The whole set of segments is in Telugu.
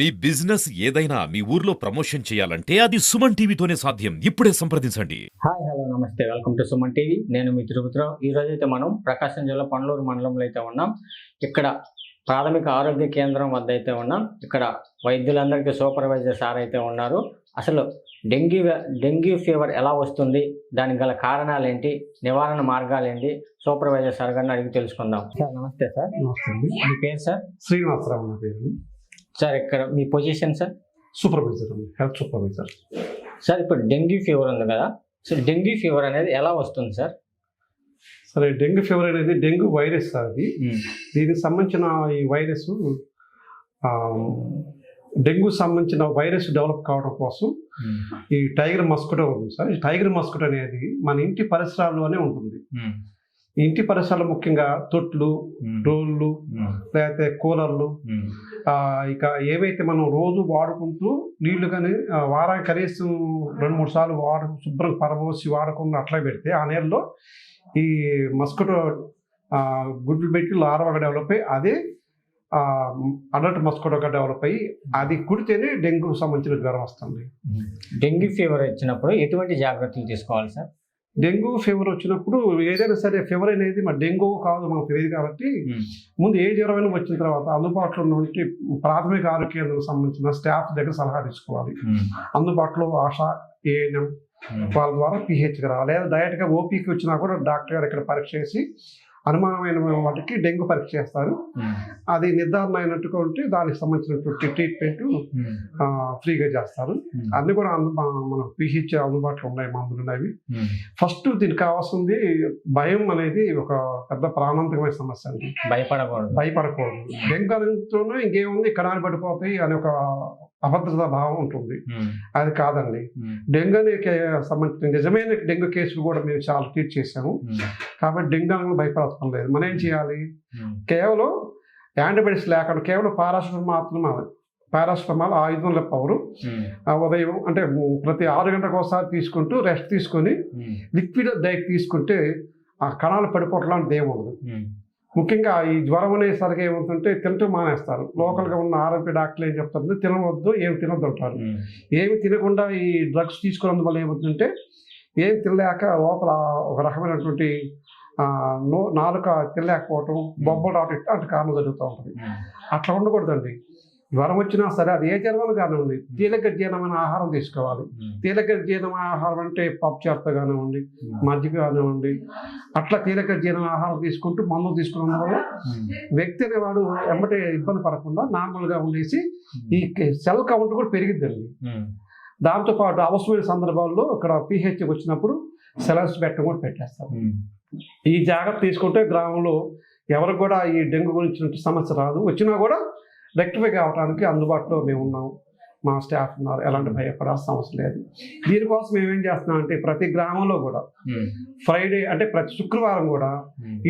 మీ బిజినెస్ ఏదైనా మీ ఊర్లో ప్రమోషన్ చేయాలంటే అది సుమన్ టీవీతోనే సాధ్యం. ఇప్పుడే సంప్రదించండి. హాయ్ హలో నమస్తే. Welcome to Suman TV. నేను మీ తిరుపతిరావు. ఈ రోజు అయితే మనం ప్రకాశం జిల్లా పండ్లూరు మండలంలో అయితే ఉన్నాం. ఇక్కడ ప్రాథమిక ఆరోగ్య కేంద్రం వద్ద అయితే ఉన్నాం. ఇక్కడ వైద్యులందరికీ సూపర్వైజర్ సార్ అయితే ఉన్నారు. అసలు డెంగ్యూ డెంగ్యూ ఫీవర్ ఎలా వస్తుంది? దానికి గల కారణాలు ఏంటి? నివారణ మార్గాలు ఏంటి? సూపర్వైజర్ సార్ గారిని అడిగి తెలుసుకుందాం. సార్ నమస్తే సార్. మీ పేరు సార్? శ్రీనివాసరావు నా పేరు. సార్ ఇక్కడ మీ position sir? Supervisor health supervisor sir ఇప్పుడు డెంగ్యూ ఫీవర్ ఉంది కదా సో డెంగ్యూ ఫీవర్ అనేది ఎలా వస్తుంది సార్? సరే డెంగ్యూ ఫీవర్ అనేది డెంగ్యూ వైరస్ అది. దీనికి సంబంధించిన ఈ వైరస్ డెంగ్యూ సంబంధించిన వైరస్ డెవలప్ కావడం కోసం ఈ టైగర్ మస్కిటో ఉంది సార్. ఈ టైగర్ మస్కిటో అనేది మన ఇంటి పరిసరాల్లోనే ఉంటుంది. ఇంటి పరిసరాలు ముఖ్యంగా తొట్లు డోళ్ళు లేకపోతే కూలర్లు ఆ, ఇక ఏవైతే మనం రోజు వాడుకుంటూ నీళ్ళు కానీ వారానికి కనీసం రెండు మూడు సార్లు వాడు శుభ్రం పరబోసి వాడకుండా అట్లా పెడితే ఆ నీళ్ళలో ఈ మస్కిటో గుడ్లు పెట్టి లార్వాగా డెవలప్ అయ్యి అదే అడల్ట్ మస్కిటోగా డెవలప్ అయ్యి అది కుడితేనే డెంగ్యూ సంబంధించిన జ్వరం వస్తుంది. డెంగ్యూ ఫీవర్ వచ్చినప్పుడు ఎటువంటి జాగ్రత్తలు తీసుకోవాలి సార్? డెంగ్యూ ఫీవర్ వచ్చినప్పుడు ఏదైనా సరే ఫీవర్ అనేది మరి డెంగ్యూ కాదు మనకు తెలియదు కాబట్టి ముందు ఏ జ్వరమైనా వచ్చిన తర్వాత అందుబాటులో ఉన్నటువంటి ప్రాథమిక ఆరోగ్య కేంద్రం సంబంధించిన స్టాఫ్ దగ్గర సలహా తీసుకోవాలి. అందుబాటులో ఆశ ఏఎన్ఎం వాళ్ళ ద్వారా పిహెచ్కి రావాలి. లేదా డైరెక్ట్గా ఓపీకి వచ్చినా కూడా డాక్టర్ గారు ఇక్కడ పరీక్ష చేసి అనుమానమైన వాటికి డెంగ్యూ పరీక్ష చేస్తారు. అది నిర్ధారణ అయినట్టుగా ఉంటే దానికి సంబంధించినటువంటి ట్రీట్మెంట్ ఫ్రీగా చేస్తారు. అన్ని కూడా అందు మన పిహెచ్ అందుబాటులో ఉన్నాయి మందులు ఉన్నాయి ఫస్ట్ దీనికి కావాల్సింది భయం అనేది ఒక పెద్ద ప్రాణాంతకమైన సమస్య అండి. భయపడకూడదు. భయపడకూడదు. డెంగ్యూతోనే ఇంకేముంది కణాలు పడిపోతాయి అనే ఒక అభద్రతా భావం ఉంటుంది. అది కాదండి. డెంగ్యూ సంబంధించిన నిజమైన డెంగ్యూ కేసులు కూడా మేము చాలా ట్రీట్ చేసాము కాబట్టి డెంగ్యూ అనేది భయపడటం లేదు. మనం ఏం చేయాలి? కేవలం యాంటీబయాటిక్స్ లేకుండా కేవలం పారాసిటమాల్ మాత్రమే పారాసిటమాల్ వందల పవరు ఉదయం అంటే ప్రతి ఆరు గంటలకు ఒకసారి తీసుకుంటూ రెస్ట్ తీసుకొని లిక్విడ్ డైట్ తీసుకుంటే ఆ కణాలు పడిపోవట్లం ఏముండదు ముఖ్యంగా ఈ జ్వరం అనేసరికి ఏమవుతుంటే తినటం మానేస్తారు. లోకల్గా ఉన్న ఆరోగ్య డాక్టర్లు ఏం చెప్తారంటే తినవద్దు ఏమి తినొద్దు అంటారు ఏమి తినకుండా ఈ డ్రగ్స్ తీసుకున్నందు వల్ల ఏమవుతుందంటే ఏం తినలేక లోపల ఒక రకమైనటువంటి నో నాలుక తినలేకపోవటం బొబ్బలు రావటం ఇట్లాంటి కారణం జరుగుతూ ఉంటుంది. అట్లా ఉండకూడదండి. జ్వరం వచ్చినా సరే అది ఏ జ్వరం కానివ్వండి తేలిక జీర్ణమైన ఆహారం తీసుకోవాలి. తేలిక జీర్ణమైన ఆహారం అంటే పప్పు చేత కానివ్వండి మజ్జిగ కానివ్వండి అట్లా తేలిక జీర్ణ ఆహారం తీసుకుంటూ మందులు తీసుకున్నందు వల్ల వ్యక్తి అనేవాడు వెంబటే ఇబ్బంది పడకుండా నార్మల్గా ఉండేసి ఈ సెల్ కౌంట్ కూడా పెరిగిద్దండి. దాంతోపాటు అవసరమైన సందర్భాల్లో ఇక్కడ పిహెచ్ వచ్చినప్పుడు సెలవుస్ పెట్టడం కూడా పెట్టేస్తారు. ఈ జాగ్రత్త తీసుకుంటే గ్రామంలో ఎవరికి కూడా ఈ డెంగ్యూ గురించి సమస్య రాదు. వచ్చినా కూడా రెక్టిఫై కావడానికి అందుబాటులో మేము ఉన్నాం మా స్టాఫ్ ఉన్నారు. ఎలాంటి భయపడాల్సిన అవసరం లేదు. దీనికోసం మేము ఏం చేస్తున్నాం అంటే ప్రతి గ్రామంలో కూడా ఫ్రైడే అంటే ప్రతి శుక్రవారం కూడా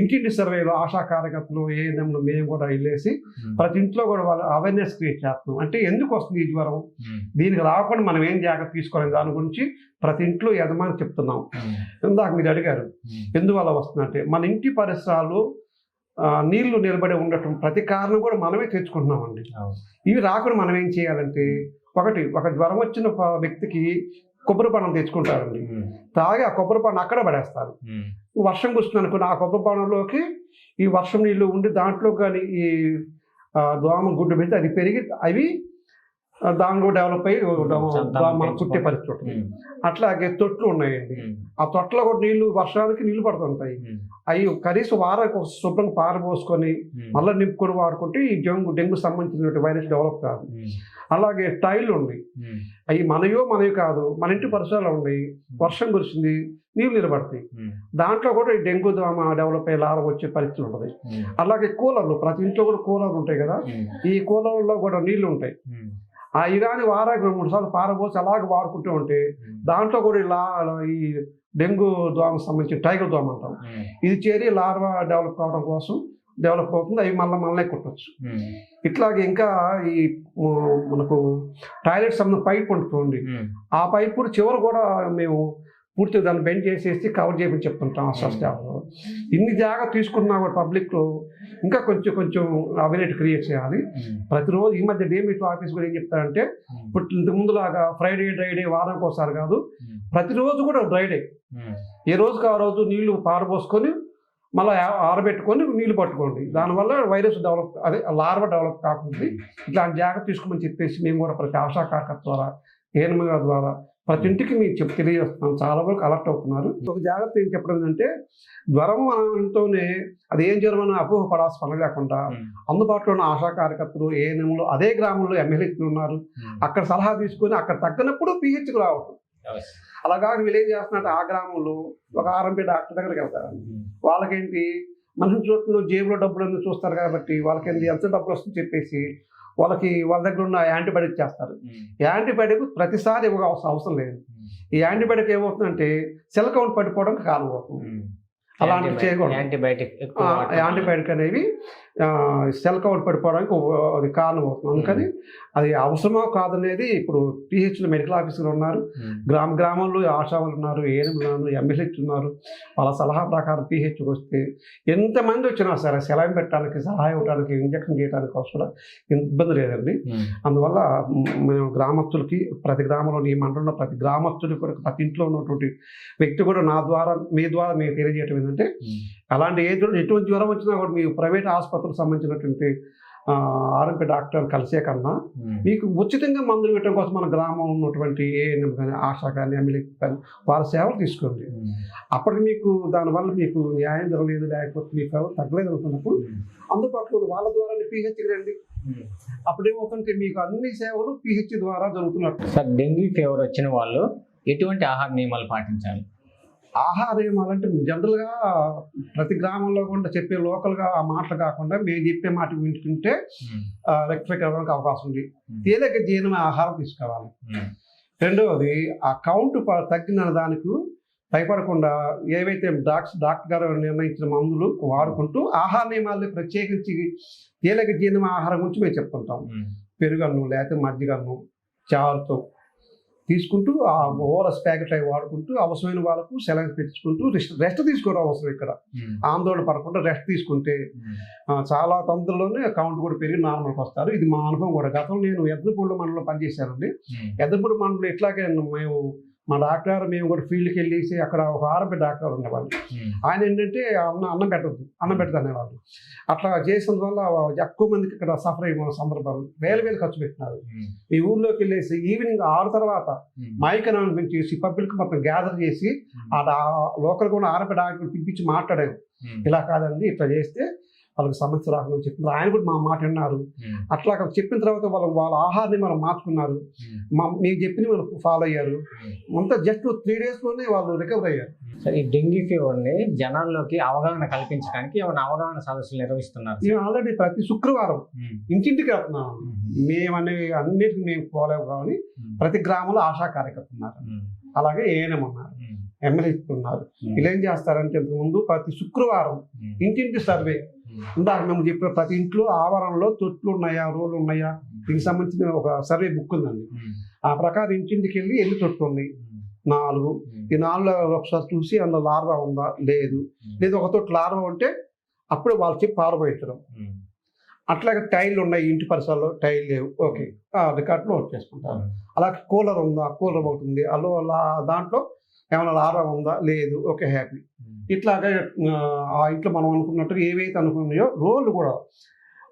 ఇంటింటి సర్వేలో ఆశా కార్యకర్తలు ఏఎన్ఎంలు మేము కూడా వెళ్ళేసి ప్రతి ఇంట్లో కూడా వాళ్ళు అవేర్నెస్ క్రియేట్ చేస్తున్నాం. అంటే ఎందుకు వస్తుంది ఈ జ్వరం? దీనికి రాకుండా మనం ఏం జాగ్రత్త తీసుకోవాలి దాని గురించి ప్రతి ఇంట్లో యజమాని చెప్తున్నాం. ఇందాక మీరు అడిగారు. ఎందువల్ల వస్తుందంటే మన ఇంటి పరిసరాలు నీళ్ళు నిలబడి ఉండటం ప్రతి కారణం కూడా మనమే తెచ్చుకుంటున్నామండి. ఇవి రాకుండా మనం ఏం చేయాలంటే ఒకటి ఒక జ్వరం వచ్చిన వ్యక్తికి కొబ్బరి పండం తెచ్చుకుంటారండి. తాగి ఆ కొబ్బరి పండు అక్కడ పడేస్తారు. వర్షం కురుస్తుంది అనుకున్న ఆ కొబ్బరి పండులోకి ఈ వర్షం నీళ్ళు ఉండి దాంట్లో కానీ ఈ దోమ గుడ్డు పెడితే అది పెరిగి అవి దానిలో డెవలప్ అయ్యి మన పుట్టే పరిస్థితి ఉంటుంది అట్లాగే తొట్లు ఉన్నాయండి. ఆ తొట్లో కూడా నీళ్ళు వర్షానికి నీళ్ళు పడుతుంటాయి. అవి కనీసం వారానికి ఒక శుభ్రంగా పారబోసుకొని మళ్ళీ నింపుకొని వాడుకుంటే ఈ డెంగు డెంగ్యూ సంబంధించిన వైరస్ డెవలప్ కాదు. అలాగే టైల్ ఉంది. అవి మనయో మనవి కాదు మన ఇంటి పరిసరాలు ఉన్నాయి. వర్షం కురిసింది నీళ్ళు నిలబడతాయి. దాంట్లో కూడా ఈ డెంగ్యూ దోమ డెవలప్ అయ్యి లార వచ్చే పరిస్థితి ఉంటుంది. అలాగే కూలర్లు ప్రతి ఇంట్లో కూడా కూలర్లు ఉంటాయి కదా. ఈ కూలర్లో కూడా నీళ్ళు ఉంటాయి. ఆ ఇరాని వారానికి రెండు మూడు సార్లు పారబోసి అలాగే వాడుకుంటూ ఉంటే దాంట్లో కూడా ఇలా ఈ డెంగ్యూ దోమకు సంబంధించి టైగర్ దోమ అంటాం. ఇది చేరి లార్వా డెవలప్ కావడం కోసం డెవలప్ అవుతుంది అవి మళ్ళీ మనలే కుట్టచ్చు. ఇట్లాగే ఇంకా ఈ మనకు టాయిలెట్ సంబంధం పైప్ ఉంటుంది ఆ పైప్ కూడా చివరి కూడా మేము పూర్తిగా దాన్ని బెండ్ చేసేసి కవర్ చేయమని చెప్తుంటాం ఆ స్టాఫ్ ఇన్ని జాగ్రత్త తీసుకున్నా కూడా పబ్లిక్లో ఇంకా కొంచెం కొంచెం అవినెట్ క్రియేట్ చేయాలి. ప్రతిరోజు ఈ మధ్య డేమిట్ ఆఫీస్ కూడా ఏం చెప్తారంటే ఇప్పుడు ఇంతకు ముందులాగా ఫ్రైడే డ్రైడే వారానికి ఒకసారి కాదు ప్రతిరోజు కూడా డ్రైడే ఏ రోజుకి ఆ రోజు నీళ్ళు పారబోసుకొని మళ్ళీ ఆరబెట్టుకొని నీళ్ళు పట్టుకోండి. దానివల్ల వైరస్ డెవలప్ అదే లార్వ డెవలప్ కాకుండా ఇట్లాంటి జాగ్రత్త తీసుకోమని చెప్పేసి మేము కూడా ప్రతి ఆశా కార్యకర్త ద్వారా ఏఎన్ఎం ద్వారా ప్రతి ఇంటికి మీరు చెప్పి తెలియజేస్తున్నాం. చాలా వరకు అలర్ట్ అవుతున్నారు. ఒక జాగ్రత్త ఏం చెప్పడం ఏంటంటే జ్వరం అనడంతోనే అది ఏం జ్వరం అపోహ పడాల్సిన పని లేకుండా అందుబాటులో ఉన్న ఆశా కార్యకర్తలు ఏఎన్ఎంలు అదే గ్రామంలో ఎమ్మెల్యేలు ఉన్నారు. అక్కడ సలహా తీసుకొని అక్కడ తగ్గినప్పుడు పిహెచ్కి రావడం అలాగా వీళ్ళు ఏం చేస్తున్నట్టు ఆ గ్రామంలో ఒక ఆర్ఎంపీ డాక్టర్ దగ్గరికి వెళ్తారు. వాళ్ళకేంటి? మనిషి చోట్ల జేబులో డబ్బులు ఎందుకు చూస్తారు కాబట్టి వాళ్ళకేంటి? ఎంత డబ్బులు వస్తుందని చెప్పేసి వాళ్ళకి వాళ్ళ దగ్గర ఉన్న యాంటీబయాటిక్ చేస్తారు. యాంటీబయాటిక్ ప్రతిసారి ఇవ్వ అవసరం అవసరం లేదు ఈ యాంటీబయాటిక్ ఏమవుతుందంటే సెల్ కౌంట్ పడిపోవడానికి కారణం అవుతుంది. అలాంటివి చేయకూడదు. యాంటీబయాటిక్ యాంటీబయాటిక్ అనేవి సెల్ కౌంట్ పడిపోవడానికి అది కారణం అవుతుంది అందుకని అది అవసరమా కాదనేది ఇప్పుడు పిహెచ్లో మెడికల్ ఆఫీసర్లు ఉన్నారు ఉమ్. గ్రామ గ్రామంలో ఆశావాళ్ళు ఉన్నారు ఏఎన్ఎం ఉన్నారు ఎమ్మెల్యేలు ఉన్నారు వాళ్ళ సలహా ప్రకారం పిహెచ్కి వస్తే ఎంతమంది వచ్చినా సరే సెలవు పెట్టడానికి సలహా ఇవ్వడానికి ఇంజక్షన్ చేయడానికి కూడా ఇబ్బంది లేదండి ఉమ్. అందువల్ల మేము గ్రామస్తులకి ప్రతి గ్రామంలో ఈ మండలంలో ప్రతి గ్రామస్తులకి కూడా ప్రతి ఇంట్లో ఉన్నటువంటి వ్యక్తి కూడా నా ద్వారా మీ ద్వారా మేము తెలియజేయటం ఏంటంటే. అలాంటి అలాంటి ఏ ఎటువంటి జ్వరం వచ్చినా కూడా మీ ప్రైవేట్ ఆసుపత్రికి సంబంధించినటువంటి ఆర్ఎంపీ డాక్టర్ కలిసే కన్నా. మీకు ఉచితంగా మందులు ఇవ్వడం కోసం మన గ్రామం ఉన్నటువంటి ఏఎన్ఎం కానీ ఆశా కానీ ఎమ్మెల్యే కానీ వాళ్ళ సేవలు తీసుకోండి. అప్పటికి మీకు దానివల్ల మీకు న్యాయం జరగలేదు లేకపోతే మీకు ఎవరు తగ్గలేదు అనుకున్నప్పుడు అందుబాటులో వాళ్ళ ద్వారా పిహెచ్కి రండి ఉమ్. అప్పుడు ఏమవుతుంటే మీకు అన్ని సేవలు పిహెచ్ ద్వారా జరుగుతున్నట్టు సార్ డెంగీ ఫీవర్ వచ్చిన వాళ్ళు ఎటువంటి ఆహార నియమాలు పాటించాలి ఆహార నియమాలంటే జనరల్గా ప్రతి గ్రామంలో కూడా చెప్పే లోకల్గా ఆ మాటలు కాకుండా మేము చెప్పే మాట వింటుంటే. రెక్టిఫై అవ్వడానికి అవకాశం ఉంది. తేలిక జీర్ణమైన ఆహారం తీసుకోవాలి. రెండవది ఆ కౌంట్ తగ్గిన దానికి భయపడకుండా ఏవైతే డాక్టర్ డాక్టర్ గారు నిర్ణయించిన మందులు వాడుకుంటూ ఆహార నియమాల్ని ప్రత్యేకించి తేలిక జీర్ణమైన ఆహారం గురించి మేము చెప్పుకుంటాం. పెరుగన్ను లేకపోతే మజ్జిగన్ను చారుతో తీసుకుంటూ ఆ ఓరస్ ప్యాకెట్ అవి వాడుకుంటూ అవసరమైన వాళ్ళకు సెలవు పెంచుకుంటూ రెస్ట్ రెస్ట్ తీసుకోవడం అవసరం ఇక్కడ. ఆందోళన పడకుండా రెస్ట్ తీసుకుంటే చాలా తొందరలోనే అకౌంట్ కూడా పెరిగి నార్మల్కి వస్తారు. ఇది మా అనుభవం కూడా. గతంలో నేను ఎద్దపూడి మండలంలో పనిచేశానండి. ఎద్దపూడి మండలం ఇట్లాగే మేము మా డాక్టర్ గారు మేము కూడా ఫీల్డ్కి వెళ్ళేసి అక్కడ ఒక ఆరోగ్య డాక్టర్ ఉండేవాళ్ళు. ఆయన ఏంటంటే అన్న అన్నం పెట్టద్దు అన్నం పెట్టదు అనేవాళ్ళు అట్లా చేసిన వల్ల ఎక్కువ మందికి ఇక్కడ సఫర్ అయిన సందర్భాలు వేల వేలు ఖర్చు పెట్టినారు. ఈ ఊర్లోకి వెళ్ళేసి ఈవినింగ్ ఆరు తర్వాత. మైక్ అనౌన్స్మెంట్ చేసి పబ్లిక్ మొత్తం గ్యాదర్ చేసి ఆ లోకల్ కూడా ఆరోగ్య డాక్టర్ పిలిపించి మాట్లాడారు. ఇలా కాదండి ఇట్లా చేస్తే వాళ్ళకి సమస్య రాకుండా చెప్తున్నారు ఆయన కూడా మా మాట విన్నారు. అట్లా చెప్పిన తర్వాత వాళ్ళు వాళ్ళ ఆహారాన్ని మనం మార్చుకున్నారు. మా మీకు చెప్పిన వాళ్ళు ఫాలో అయ్యారు అంతా జస్ట్ త్రీ డేస్లోనే వాళ్ళు రికవర్ అయ్యారు సార్ ఈ డెంగీ ఫీవర్ని జనాల్లోకి అవగాహన కల్పించడానికి ఏమైనా అవగాహన సదస్సులు నిర్వహిస్తున్నారు? మేము ఆల్రెడీ ప్రతి శుక్రవారం. ఇంటింటికి వెళ్తున్నాం ఉమ్. మేము అనే అన్నిటికీ మేము పోలేము కానీ. ప్రతి గ్రామంలో ఆశా కార్యకర్త ఉన్నారు. అలాగే ఏఎన్ఎం ఉన్నారు. ఎమ్మెల్యే ఉన్నారు. వీళ్ళు ఏం చేస్తారంటే ఇంతకు ముందు ప్రతి శుక్రవారం. ఇంటింటి సర్వే. ఇందాక మేము చెప్పిన ప్రతి ఇంట్లో ఆవరణలో తొట్లు ఉన్నాయా రోడ్లు ఉన్నాయా? దీనికి సంబంధించిన ఒక సర్వే బుక్ ఉందండి. ఆ ప్రకారం ఇంటింటికి వెళ్ళి ఎన్ని తొట్లు ఉన్నాయి. నాలుగు. ఈ నాలుగు ఒకసారి చూసి అందులో లార్వా ఉందా? లేదు. లేదు ఒక తోటి లార్వా ఉంటే అప్పుడే వాళ్ళు చెప్పి పారబోయించడం. అట్లాగే టైల్ ఉన్నాయి ఇంటి పరిసరాల్లో టైల్ లేవు. ఓకే. రికార్డులో నోట్ చేసుకుంటారు. అలాగే కూలర్ ఉందా? కూలర్ ఒకటి ఉంది. అలో దాంట్లో ఏమైనా లార్వా ఉందా? లేదు. Okay happy. ఇట్లాగే ఆ, ఇంట్లో మనం అనుకున్నట్టుగా ఏవైతే అనుకున్నాయో రోడ్లు కూడా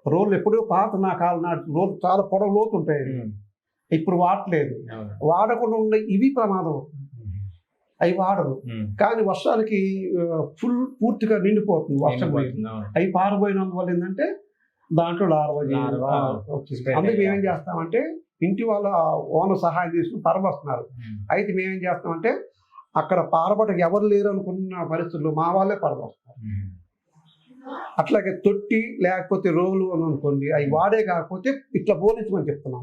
రోడ్లు ఎప్పుడూ పాత నా కాలం నాటి రోడ్లు చాలా పొడవు లోతు ఉంటాయి ఉమ్. ఇప్పుడు వాడట్లేదు అవును. వాడకుండా ఉండే ఇవి ప్రమాదం. అవి వాడరు. కానీ వర్షానికి ఫుల్ పూర్తిగా నిండిపోతుంది వర్షం. అవి పారిపోయినందువల్ల ఏంటంటే దాంట్లో లార్వా అందుకే మేమేం. చేస్తామంటే ఇంటి వాళ్ళ ఓనర్ సహాయం తీసుకుని పరమొస్తున్నారు. అయితే మేమేం చేస్తామంటే అక్కడ పారబట్టకు ఎవరు లేరు అనుకున్న పరిస్థితుల్లో మా వాళ్ళే ఉమ్. అట్లాగే తొట్టి లేకపోతే రోలు అని అనుకోండి అవి వాడే కాకపోతే ఇట్లా పోలించమని చెప్తున్నాం.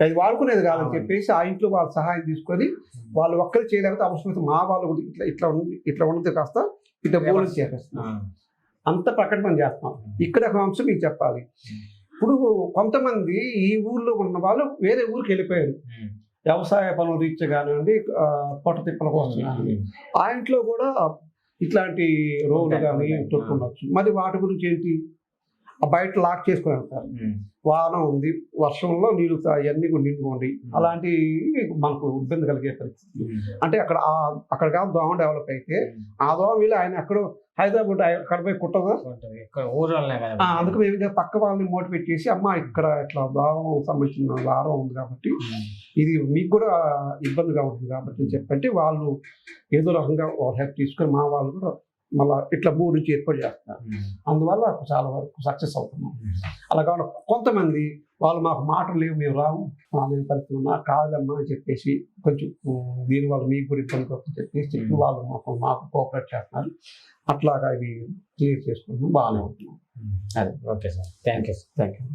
అవి వాడుకునేది కాదని. చెప్పేసి ఆ ఇంట్లో వాళ్ళ సహాయం తీసుకొని వాళ్ళు ఒక్కరు చేయలేకపోతే అవసరమైతే మా వాళ్ళు కూడా ఇట్లా ఇట్లా ఇట్లా ఉన్నది కాస్త ఇట్లా పోలించి చేసేస్తున్నాం. అంత ప్రకటన చేస్తున్నాం ఇక్కడ ఒక అంశం మీకు చెప్పాలి ఇప్పుడు కొంతమంది ఈ ఊర్లో ఉన్న వాళ్ళు వేరే ఊరికి వెళ్ళిపోయారు. వ్యవసాయ పనులు రీత్యా కానివ్వండి పొట్ట తిప్పల కోసం కానివ్వండి. ఆ ఇంట్లో కూడా ఇట్లాంటి రోగులు కానీ ఉంటాయి. తొట్టుకుండొచ్చు మరి వాటి గురించి ఏంటి? బయట లాక్ చేసుకొని వెళ్తారు. వాన ఉంది వర్షంలో నీళ్ళు అవన్నీ కూడా నిండుకోండి. అలాంటి మనకు ఇబ్బంది కలిగే పరిస్థితి. అంటే అక్కడ అక్కడ కాదు దోమ డెవలప్ అయితే ఆ దోమ వీళ్ళు ఆయన ఎక్కడో హైదరాబాద్ అక్కడ పోయి కుట్టదా అందుకు మేము పక్క వాళ్ళని మోటివేట్ చేసి అమ్మ ఇక్కడ ఇట్లా దారం సంబంధించిన దారం ఉంది కాబట్టి ఇది మీకు కూడా ఇబ్బందిగా ఉంటుంది కాబట్టి చెప్పంటే వాళ్ళు ఏదో రకంగా వాళ్ళ హెల్ప్ తీసుకొని మా వాళ్ళు కూడా మళ్ళీ ఇట్లా ఊరు నుంచి ఏర్పాటు చేస్తున్నారు. అందువల్ల చాలా వరకు సక్సెస్ అవుతున్నాం అలా కావాలి కొంతమంది వాళ్ళు మాకు మాటలు లేవు మేము రాము. నేను పరిస్థితి ఉన్నా కాదులమ్మా అని చెప్పేసి కొంచెం దీని వల్ల మీకు కూడా ఇబ్బంది వస్తుంది చెప్పేసి చెప్పి వాళ్ళు మాకు మాకు కోఆపరేట్ చేస్తున్నారు. అట్లాగా ఇవి క్లియర్ చేసుకుంటున్నాం బాగానే ఉంటున్నాం. అదే okay sir thank you thank you